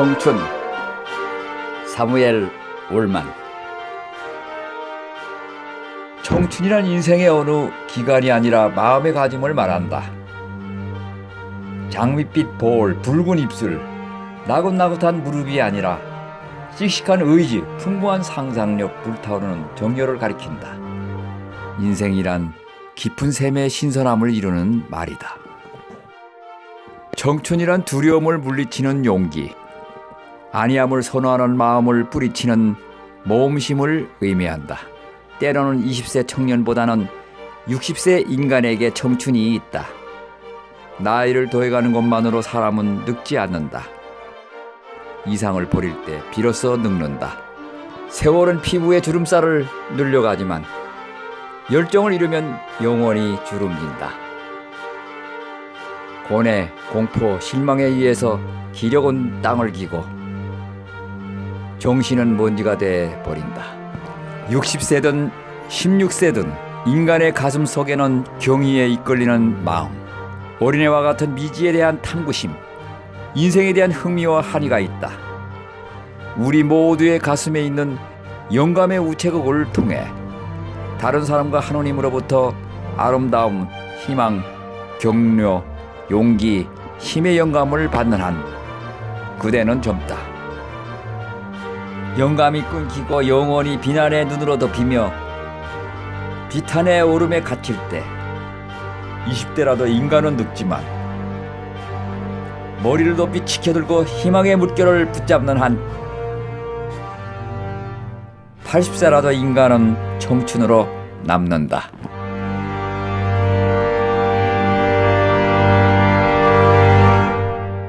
청춘 사무엘 올만 청춘이란 인생의 어느 기간이 아니라 마음의 가짐을 말한다. 장밋빛 볼, 붉은 입술, 나긋나긋한 무릎이 아니라 씩씩한 의지, 풍부한 상상력, 불타오르는 정열을 가리킨다. 인생이란 깊은 샘의 신선함을 이루는 말이다. 청춘이란 두려움을 물리치는 용기, 아니함을 선호하는 마음을 뿌리치는 모험심을 의미한다. 때로는 20세 청년보다는 60세 인간에게 청춘이 있다. 나이를 더해가는 것만으로 사람은 늙지 않는다. 이상을 버릴 때 비로소 늙는다. 세월은 피부의 주름살을 늘려가지만 열정을 잃으면 영원히 주름진다. 고뇌, 공포, 실망에 의해서 기력은 땅을 기고 정신은 먼지가 돼 버린다. 60세든 16세든 인간의 가슴 속에는 경의에 이끌리는 마음, 어린애와 같은 미지에 대한 탐구심, 인생에 대한 흥미와 한의가 있다. 우리 모두의 가슴에 있는 영감의 우체국을 통해 다른 사람과 하나님으로부터 아름다움, 희망, 격려, 용기, 힘의 영감을 받는 한 그대는 젊다. 영감이 끊기고 영원히 비난의 눈으로 덮이며 비탄의 오름에 갇힐 때 20대라도 인간은 늙지만 머리를 높이 치켜들고 희망의 물결을 붙잡는 한 80세라도 인간은 청춘으로 남는다.